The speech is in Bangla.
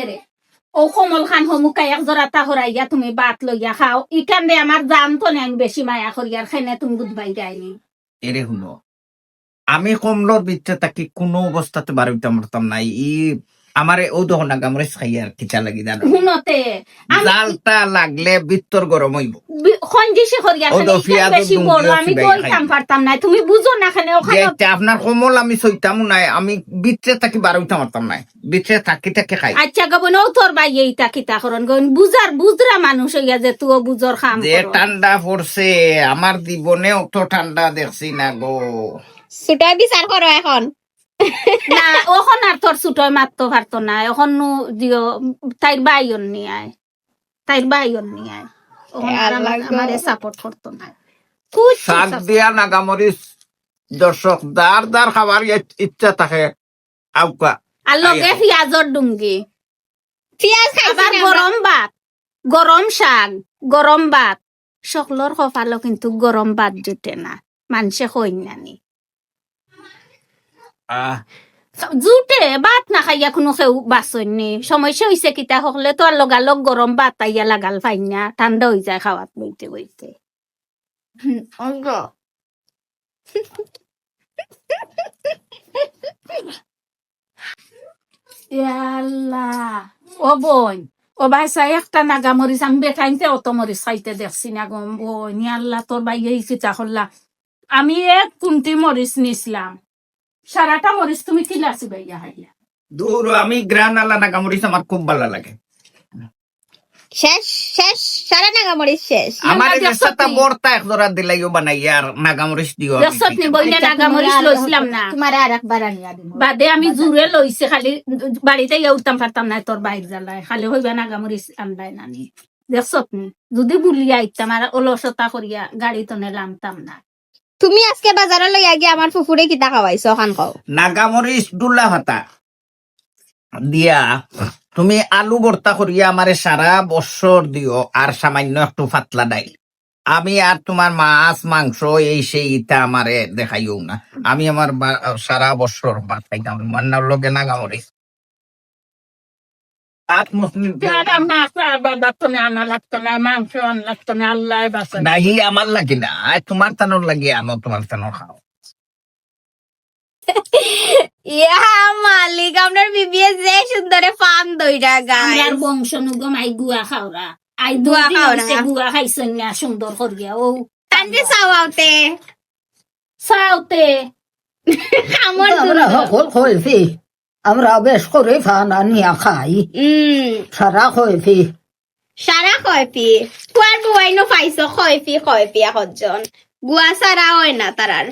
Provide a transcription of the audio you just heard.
এরে ও কমল খান হমুকা এক জোড়া তাহরাইয়া তুমি বাত লইয়া খাও। ইকান দে আমার জান তো আমি বেশি মায়া করিয়ার খাইনে তুমি বুধবাই যায়নি এরে শুনো, আমি কমলর বিচ্ছে তাকে কোনো অবস্থাতে বাড়িতে মারতাম নাই। ই আমারে ও দহন না গামরে খাই আর কিচা লাগি জানো? আমি জালটা লাগলে বিত্তর গরম হইব। খঞ্জিসি করিয়া তো বেশি বড় আমি খাই। পারতাম না তুমি বুঝো না খানে ওখানে আপনার কমল আমি সইতামও নাই আমি বিত্রে তাকে বাড়িতে মারতাম নাই। বিত্রে থাকি থাকি খাই। আচ্ছা গবন ও তোর বাই এইটা কিতা করন গন বুজার বুজরা মানুষ হইয়া যে তুও বুজর খাম যে। ঠান্ডা পড়ছে আমার জীবনে অত ঠান্ডা দেখছি না গো। ছুটাই বিচার করো এখন। না ওখন ছুটয় মারতো পারতো না। এখন দিও তাইর বাইন নিয়ে আয়। তাইর বাইন নিয়ে আয়। আমার- সাপোর্ট করতো না। শাক দিয়া নাগামরিচ দর্শক দার দার খাবার ইচ্ছা থাকে আউকা আর লগে পিয়াজর ডুঙ্গি পিয়াজ আবার গরম ভাত গরম শাক গরম ভাত। সকলর কপালও কিন্তু গরম ভাত জুটে না। মানুষে আহ। জুটে ভাত না খাইয়া কোনো কেউ বাঁচনি সমস্যা হয়েছে কিতা হকলে তো আর লগালগ গরম ভাত আইয়া লাগাল ফাইন না ঠান্ডা হয়ে যায় খাওয়াত বইতে বইতে। ও বোন ও ভাইসা একটা নাগা মরিচ আমি বেটাইতে অত মরিচ খাইতে দেখছি না গম বোন। আল্লাহ তোর ভাই এই কিতা করলা। আমি এক কুমটি মরিচ নিছিলাম। সারাটা মরিচ তুমি কিলাসি ভাইয়া হাইয়া। দূর আমি গ্রান আলা নাগামরিচ আমার খুব ভালো লাগে। শেষ শেষ সারা নাগামরিচ শেষ। আমার কি? বর্তা এক জোড়া দিলাইও বানাই আর নাগামরিচ দিও নি বইলে নাগা মরিচ লইছিলাম না। তোমার আর একবার আনিয়া দিব বাদে আমি জুড়ে লইছি খালি বাড়িতে ইয়া উঠতাম পারতাম না তোর বাইর জ্বালায়। খালি হইবা নাগা মরিচ আনবাই নানি। দেখছত নি যদি বুলিয়া আইতাম আর অলসতা করিয়া গাড়ি তো নেলামতাম না। তুমি আজকে বাজারে লই গিয়ে আমার ফুফুরে কিতা খাওয়াইছো খান খাও নাগামরিচ ডুলা ভাতা দিয়া, তুমি আলু ভর্তা করিয়া আমারে সারা বছর দিও আর সামান্য একটু ফাতলা ডাইল আমি আর তোমার মাছ, মাংস, এই সেই ইটা আমারে দেখাইও না। আমি আমার সারা বছর ভাত খাইতাম মান্নার লগে নাগামরিচ আট মুসলিম লাগতো না আনা লাগতো না মাংস আন লাগতো না আল্লাহ বাসা নাহি আমার লাগি না তোমার তানোর লাগি আনো তোমার তানোর খাও ইয়া মালিক আপনার বিবিয়ে যে সুন্দরে পান দইরা গায় আমার বংশ নুগম আই গুয়া খাওরা আই গুয়া দুয়া খাওরা। গুয়া খাইছেন না সুন্দর করিয়া ও তানতে আমার আমরা সকল খয়েছি আমরা বেশ করে ফানা নিয়ে খাই সারা খয়েছি সারা পি কুয়ার বুয়াইনো পাইছো পি কয় এখন গুয়া সারা হয় না তারার